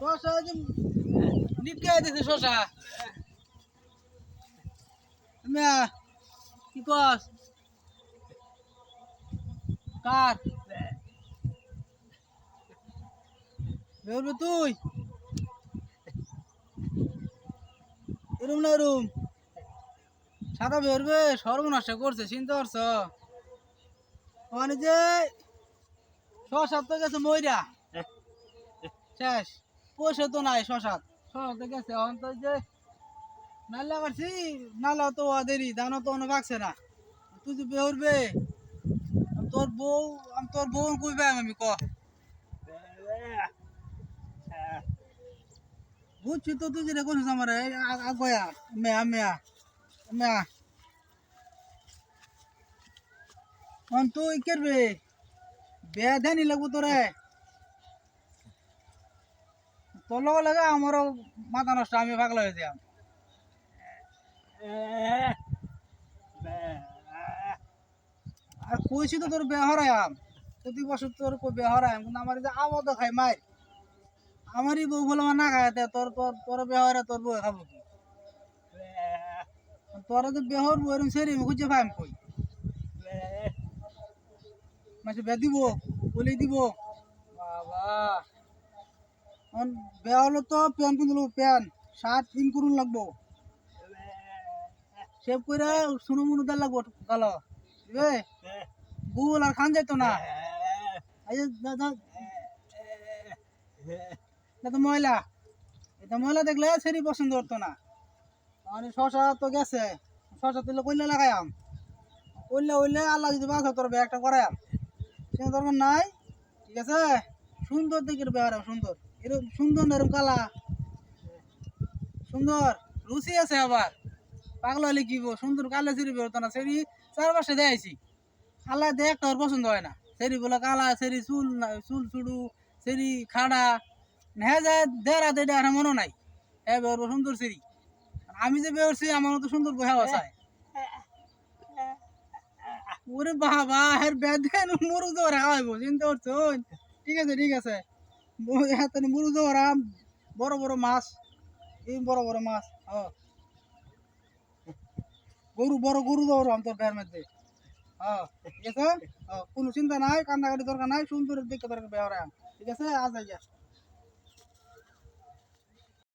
শশা নিটকে দিছে শশা। কি কস? কার? তুই? এরম না এরম? সাদা বেরবে সর্বনাশ করছে, চিন্তা করছ মানে যে শশাত তো গেছে ময়রা শেষ। পয়সা তো নাই শশাত শশাত তো গেছে, এখন তো যে নাল্লা কাটছি, নালা তো দেরি ধানও তো অনেক বাগছে না। তুই যে বেহরবে তোর বউ, আমি তোর বউ কই কইবে আমি, ক? বুঝছি তো তুই যেটা করিস আমার আগয়া মেয়া মেয়া। মেয়া অন তোরে। তোর লগে লাগে মাথা নষ্ট, আমি পাগলা হয়ে যাম। আর কইছি তো তোর বিয়া হরায়াম। প্রতি বছর তোর বিয়া কিন্তু আমার যে আবদ খাই মাই। আমারই বউ বলে না খায় তোর তোর তোর বিয়া হরে তোর বউ খাব কি? তোর তো বিয়া হর বউ এরম সেরি আমি কই? মাসে বিয়া দিব বলেই দিব। বাবা। এখন বিয়া হলো তো প্যান প্যান শার্ট ইন করুন লাগবো। সেভ করে শুনো মুনু দাল লাগবো গালো। বুঝবে গুল আর খান যাইতো না। এই যে দা- দা- তো ময়লা। এটা ময়লা দেখলে সেরি পছন্দ করতো না। মানে শশা তো গেছে। শশা তুলে কইলে লাগাইয়াম কইলে হইলে আল্লাহ যদি বাঁচা তোর ব্যাগটা করায়াম। সে দরকার নাই। ঠিক আছে? সুন্দর দেখে ব্যবহার সুন্দর। এরকম সুন্দর না এরকম কালা। সুন্দর। রুচি আছে আবার। পাগলা হলে কি সুন্দর কালে সেরি বেরোতো না। সেরি চার পাশে দেয়াইছি আল্লাহ দেখ তোর পছন্দ হয় না। সেরি বলে কালা সেরি চুল চুল চুড়ু সেরি খাড়া। হ্যাঁ যায় দেড় দেড় মনে নাই। হ্যাঁ সুন্দর সেরি আর আমি যে বেরোছি আমার মতো সুন্দর বহে বসায়। ওরে বাবা হের বেদেন মুরু জোর খাওয়াইব চিন্তা করছ? ঠিক আছে ঠিক আছে। মুরু জোর বড় বড় মাছ এই বড় বড় মাছ হ। গরু বড় গরু দৌড় আমি তোর বের মধ্যে। হ্যাঁ ঠিক আছে? হ্যাঁ, কোনো চিন্তা নাই কান্নাকাটি দরকার নাই সুন্দর দেখতে দরকার বেহরাম ঠিক আছে? আজ যাই